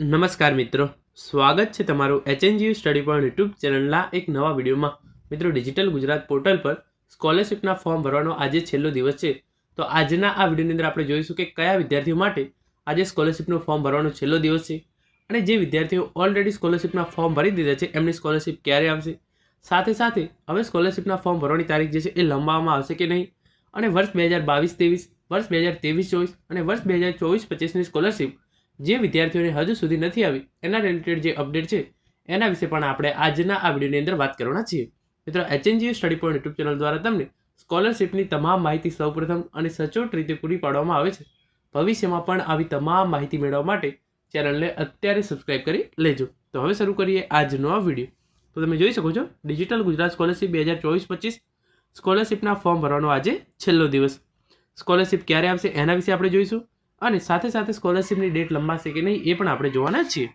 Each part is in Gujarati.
નમસ્કાર મિત્રો. સ્વાગત છે તમારું એચએનજીયુ સ્ટડી પોઈન્ટ યુટ્યુબ ચેનલના એક નવા વિડીયોમાં. મિત્રો, ડિજિટલ ગુજરાત પોર્ટલ પર સ્કોલરશિપના ફોર્મ ભરવાનો આજે છેલ્લો દિવસ છે. તો આજના આ વિડીયોની અંદર આપણે જોઈશું કે કયા વિદ્યાર્થીઓ માટે આજે સ્કોલરશિપનું ફોર્મ ભરવાનો છેલ્લો દિવસ છે અને જે વિદ્યાર્થીઓ ઓલરેડી સ્કોલરશિપના ફોર્મ ભરી દીધા છે, એમની સ્કોલરશિપ ક્યારે આવશે? સાથે સાથે હવે સ્કોલરશિપના ફોર્મ ભરવાની તારીખ જે છે એ લંબાવવામાં આવશે કે નહીં? અને વર્ષ બે હજાર બાવીસ ત્રેવીસ, વર્ષ બે હજાર ત્રેવીસ ચોવીસ અને વર્ષ બે હજાર ચોવીસ પચીસની સ્કોલરશિપ જે વિદ્યાર્થીઓને હજુ સુધી નથી આવી, એના રિલેટેડ જે અપડેટ છે, એના વિશે પણ આપણે આજના આ વિડીયોની અંદર વાત કરવાના છીએ. મિત્રો HNGU study point YouTube channel દ્વારા તમને સ્કોલરશિપની તમામ માહિતી સૌપ્રથમ અને સચોટ રીતે પૂરી પાડવામાં આવે છે. ભવિષ્યમાં પણ આવી તમામ માહિતી મેળવવા માટે ચેનલને અત્યારે સબસ્ક્રાઇબ કરી લેજો. તો હવે શરૂ કરીએ આજનો આ વીડિયો. તો તમે જોઈ શકો છો ડિજિટલ ગુજરાત સ્કોલરશિપ બે હજાર ચોવીસ પચીસ સ્કોલરશિપના ફોર્મ ભરવાનો આજે છેલ્લો દિવસ. સ્કોલરશિપ ક્યારે આવશે, એના વિશે આપણે જોઈશું. અને સાથે સાથે સ્કોલરશિપની ડેટ લંબાશે કે નહીં એ પણ આપણે જોવાના છીએ.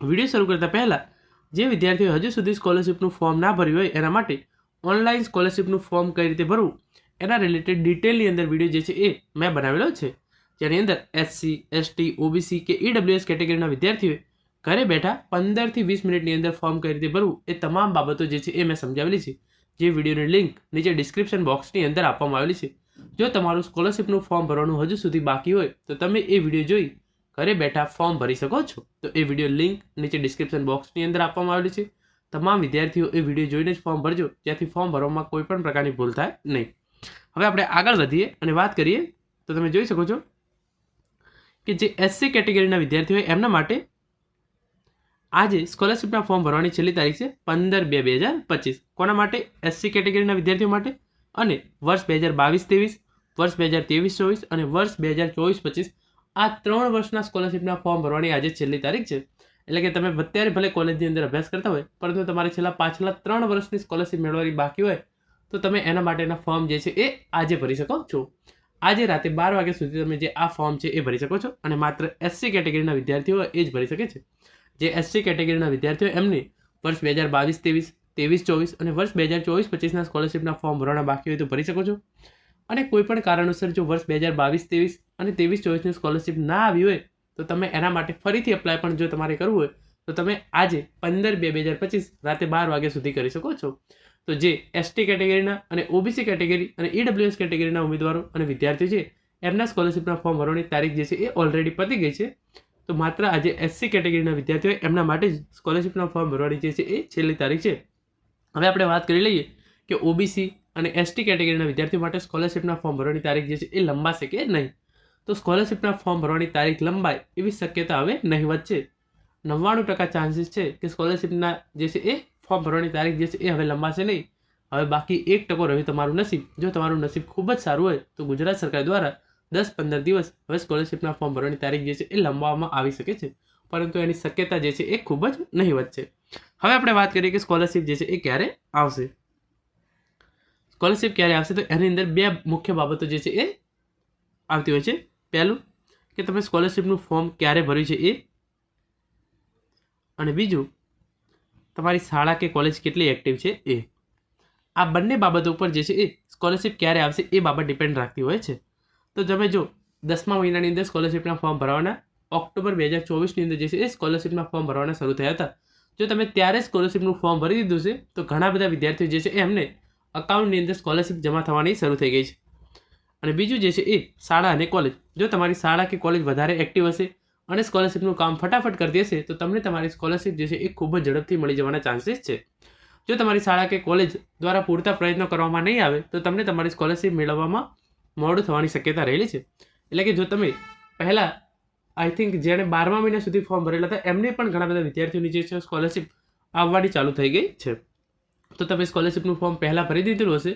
વીડિયો શરૂ કરતા પહેલાં, જે વિદ્યાર્થીઓ હજુ સુધી સ્કોલરશિપનું ફોર્મ ના ભર્યું હોય એના માટે ઓનલાઈન સ્કોલરશિપનું ફોર્મ કઈ રીતે ભરવું, એના રિલેટેડ ડિટેલની અંદર વીડિયો જે છે એ મેં બનાવેલો છે. જેની અંદર એસસી એસટી ઓબીસી કે ઈડબ્લ્યુએસ કેટેગરીના વિદ્યાર્થીઓએ ઘરે બેઠા પંદરથી વીસ મિનિટની અંદર ફોર્મ કઈ રીતે ભરવું એ તમામ બાબતો જે છે એ મેં સમજાવેલી છે. જે વિડીયોની લિંક નીચે ડિસ્ક્રિપ્શન બોક્સની અંદર આપવામાં આવેલી છે. જો તમારું સ્કોલરશિપનું ફોર્મ ભરવાનું હજુ સુધી બાકી હોય, તો તમે એ વીડિયો જોઈ ઘરે બેઠા ફોર્મ ભરી શકો છો. તો એ વીડિયો લિંક નીચે ડિસ્ક્રિપ્શન બોક્સની અંદર આપવામાં આવેલી છે. તમામ વિદ્યાર્થીઓ એ વીડિયો જોઈને જ ફોર્મ ભરજો, જ્યાંથી ફોર્મ ભરવામાં કોઈ પણ પ્રકારની ભૂલ થાય નહીં. હવે આપણે આગળ વધીએ અને વાત કરીએ, તો તમે જોઈ શકો છો કે જે એસસી કેટેગરીના વિદ્યાર્થીઓ એમના માટે આજે સ્કોલરશિપના ફોર્મ ભરવાની છેલ્લી તારીખ છે પંદર બે બે હજાર પચીસ. કોના માટે? એસસી કેટેગરીના વિદ્યાર્થીઓ માટે. અને વર્ષ બે હજાર બાવીસ ત્રેવીસ, વર્ષ બે હજાર ત્રેવીસ ચોવીસ અને વર્ષ બે હજાર ચોવીસ પચીસ આ ત્રણ વર્ષના સ્કોલરશિપના ફોર્મ ભરવાની આજે છેલ્લી તારીખ છે. એટલે કે તમે અત્યારે ભલે કોલેજની અંદર અભ્યાસ કરતા હોય, પરંતુ તમારે છેલ્લા પાછલા ત્રણ વર્ષની સ્કોલરશિપ મેળવવાની બાકી હોય, તો તમે એના માટેના ફોર્મ જે છે એ આજે ભરી શકો છો. આજે રાતે બાર વાગ્યા સુધી તમે જે આ ફોર્મ છે એ ભરી શકો છો અને માત્ર એસસી કેટેગરીના વિદ્યાર્થીઓ એ જ ભરી શકે છે. જે એસસી કેટેગરીના વિદ્યાર્થીઓ એમની વર્ષ બે હજાર બાવીસ ત્રેવીસ ત્રેવીસ ચોવીસ અને વર્ષ બે હજાર ચોવીસ પચીસના સ્કોલરશિપના ફોર્મ ભરવાના બાકી હોય તો ભરી શકો છો. અને કોઈપણ કારણોસર જો વર્ષ બે હજાર બાવીસ ત્રેવીસ અને ત્રેવીસ ચોવીસની સ્કોલરશિપ ના આવી હોય, તો તમે એના માટે ફરીથી એપ્લાય પણ જો તમારે કરવું હોય, તો તમે આજે પંદર બે બે હજાર પચીસ રાતે બાર વાગ્યા સુધી કરી શકો છો. તો જે એસટી કેટેગરીના અને ઓબીસી કેટેગરી અને ઈડબ્લ્યુએસ કેટેગરીના ઉમેદવારો અને વિદ્યાર્થીઓ છે, એમના સ્કોલરશિપના ફોર્મ ભરવાની તારીખ જે છે એ ઓલરેડી પતી ગઈ છે. તો માત્ર આજે એસસી કેટેગરીના વિદ્યાર્થીઓ એમના માટે જ સ્કોલરશિપના ફોર્મ ભરવાની જે છે એ છેલ્લી તારીખ છે. હવે આપણે વાત કરી લઈએ કે ઓબીસી અને એસટી કેટેગરીના વિદ્યાર્થીઓ માટે સ્કોલરશિપના ફોર્મ ભરવાની તારીખ જે છે એ લંબાશે કે નહીં? તો સ્કોલરશિપના ફોર્મ ભરવાની તારીખ લંબાય એવી શક્યતા હવે નહીવત છે. નવ્વાણું ટકા ચાન્સીસ છે કે સ્કોલરશિપના જે છે એ ફોર્મ ભરવાની તારીખ જે છે એ હવે લંબાશે નહીં. હવે બાકી એક ટકો રહ્યું તમારું નસીબ. જો તમારું નસીબ ખૂબ જ સારું હોય, તો ગુજરાત સરકાર દ્વારા દસ પંદર દિવસ હવે સ્કોલરશિપના ફોર્મ ભરવાની તારીખ જે છે એ લંબાવવામાં આવી શકે છે. પરંતુ એની શક્યતા જે છે એ ખૂબ જ નહીવત છે. હવે આપણે વાત કરીએ કે સ્કોલરશિપ જે છે એ ક્યારે આવશે? સ્કોલરશિપ ક્યારે આવશે? તો એની અંદર બે મુખ્ય બાબતો જે છે એ આવતી હોય છે. પહેલું કે તમે સ્કોલરશિપનું ફોર્મ ક્યારે ભર્યું છે એ અને બીજું તમારી શાળા કે કોલેજ કેટલી એક્ટિવ છે એ. આ બંને બાબતો ઉપર જે છે એ સ્કોલરશિપ ક્યારે આવશે એ બાબત ડિપેન્ડ રાખતી હોય છે. તો તમે જો દસમા મહિનાની અંદર સ્કોલરશિપના ફોર્મ ભરવાના, ઓક્ટોબર બે હજાર ચોવીસની અંદર જે છે એ સ્કોલરશિપના ફોર્મ ભરવાના શરૂ થયા હતા. જો તમે ત્યારે સ્કોલરશિપનું ફોર્મ ભરી દીધું છે, તો ઘણા બધા વિદ્યાર્થીઓ જે છે, એમને અકાઉન્ટની અંદર સ્કોલરશિપ જમા થવાની શરૂ થઈ ગઈ છે. અને બીજું જે છે એ, શાળા અને કોલેજ જો તમારી શાળા કે કોલેજ વધારે એક્ટિવ હશે અને સ્કોલરશિપનું કામ ફટાફટ કરતી હશે, તો તમને તમારી સ્કોલરશિપ જે છે એ ખૂબ જ ઝડપથી મળી જવાના ચાન્સીસ છે. જો તમારી શાળા કે કોલેજ દ્વારા પૂરતા પ્રયત્નો કરવામાં નહીં આવે, તો તમને તમારી સ્કોલરશિપ મેળવવામાં મોડું થવાની શક્યતા રહેલી છે. એટલે કે જો તમે પહેલાં આઈ થિંક જેણે બારમા મહિના સુધી ફોર્મ ભરેલા હતા, એમને પણ ઘણા બધા વિદ્યાર્થીઓની જે છે સ્કોલરશિપ આવવાની ચાલુ થઈ ગઈ છે. તો તમે સ્કોલરશિપનું ફોર્મ પહેલાં ભરી દીધેલું હશે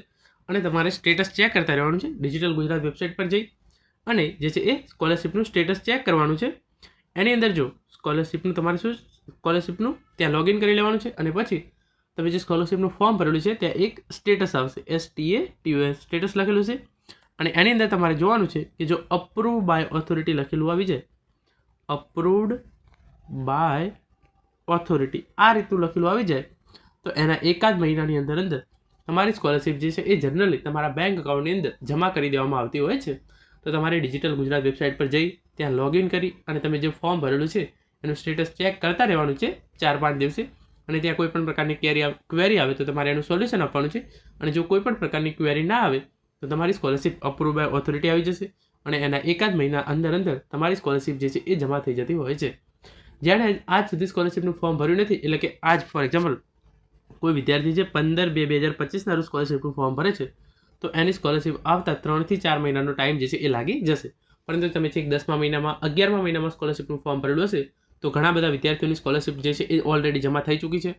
અને તમારે સ્ટેટસ ચેક કરતા રહેવાનું છે. ડિજિટલ ગુજરાત વેબસાઇટ પર જઈ અને જે છે એ સ્કોલરશિપનું સ્ટેટસ ચેક કરવાનું છે. એની અંદર જો સ્કોલરશિપનું તમારે શું સ્કોલરશિપનું ત્યાં લોગિન કરી લેવાનું છે અને પછી તમે જે સ્કોલરશિપનું ફોર્મ ભરેલું છે, ત્યાં એક સ્ટેટસ આવશે. એસ ટી એ સ્ટેટસ લખેલું છે અને એની અંદર તમારે જોવાનું છે કે જો અપ્રૂવ બાય ઓથોરિટી લખેલું આવી જાય અપ્રૂવડ બાય ઓથોરિટી આ રીતનું લખેલું આવી જાય. તો એના એકાદ મહિનાની અંદર અંદર તમારી સ્કોલરશિપ જે છે એ જનરલી તમારા બેંક અકાઉન્ટની અંદર જમા કરી દેવામાં આવતી હોય છે. તો તમારે ડિજિટલ ગુજરાત વેબસાઇટ પર જઈ, ત્યાં લોગિન કરી અને તમે જે ફોર્મ ભરેલું છે, એનું સ્ટેટસ ચેક કરતા રહેવાનું છે ચાર પાંચ દિવસે. અને ત્યાં કોઈ પણ પ્રકારની ક્વેરી ક્વેરી આવે તો તમારે એનું સોલ્યુશન આપવાનું છે. અને જો કોઈ પણ પ્રકારની ક્વેરી ના આવે તો તમારી સ્કોલરશિપ અપ્રુવ બાય ઓથોરિટી આવી જશે. અને એના એકાદ મહિના અંદર અંદર તમારી સ્કોલરશિપ જે છે એ જમા થઈ જતી હોય છે. જ્યારે આજ સુધી સ્કોલરશિપનું ફોર્મ ભર્યું નથી, એટલે કે આજ ફોર એક્ઝામ્પલ કોઈ વિદ્યાર્થી જે પંદર બે બે હજાર પચીસના રોજ સ્કોલરશિપનું ફોર્મ ભરે છે, તો એની સ્કોલરશિપ આવતા ત્રણથી ચાર મહિનાનો ટાઈમ જે છે એ લાગી જશે. પરંતુ તમે છેક દસમા મહિનામાં, અગિયારમા મહિનામાં સ્કોલરશિપનું ફોર્મ ભરેલું હશે, તો ઘણા બધા વિદ્યાર્થીઓની સ્કોલરશિપ જે છે એ ઓલરેડી જમા થઈ ચૂકી છે.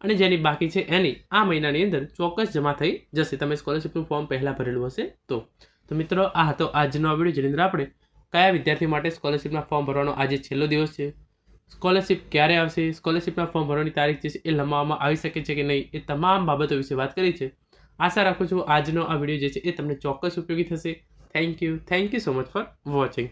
અને જેની બાકી છે એની, આ મહિનાની અંદર ચોક્કસ જમા થઈ જશે. તમે સ્કોલરશિપનું ફોર્મ પહેલાં ભરેલું હશે તો. તો મિત્રો, આ હતો આજનો વીડિયો. જેની અંદર આપણે કયા વિદ્યાર્થી માટે સ્કોલરશિપના ફોર્મ ભરવાનો આજે છેલ્લો દિવસ છે, સ્કોલરશિપ ક્યારે આવશે, સ્કોલરશિપના ફોર્મ ભરવાની તારીખ જે છે એ લંબાવવામાં આવી શકે છે કે નહીં, એ તમામ બાબતો વિશે વાત કરી છે. આશા રાખું છું આજનો આ વીડિયો જે છે એ તમને ચોક્કસ ઉપયોગી થશે. Thank you thank you so much for watching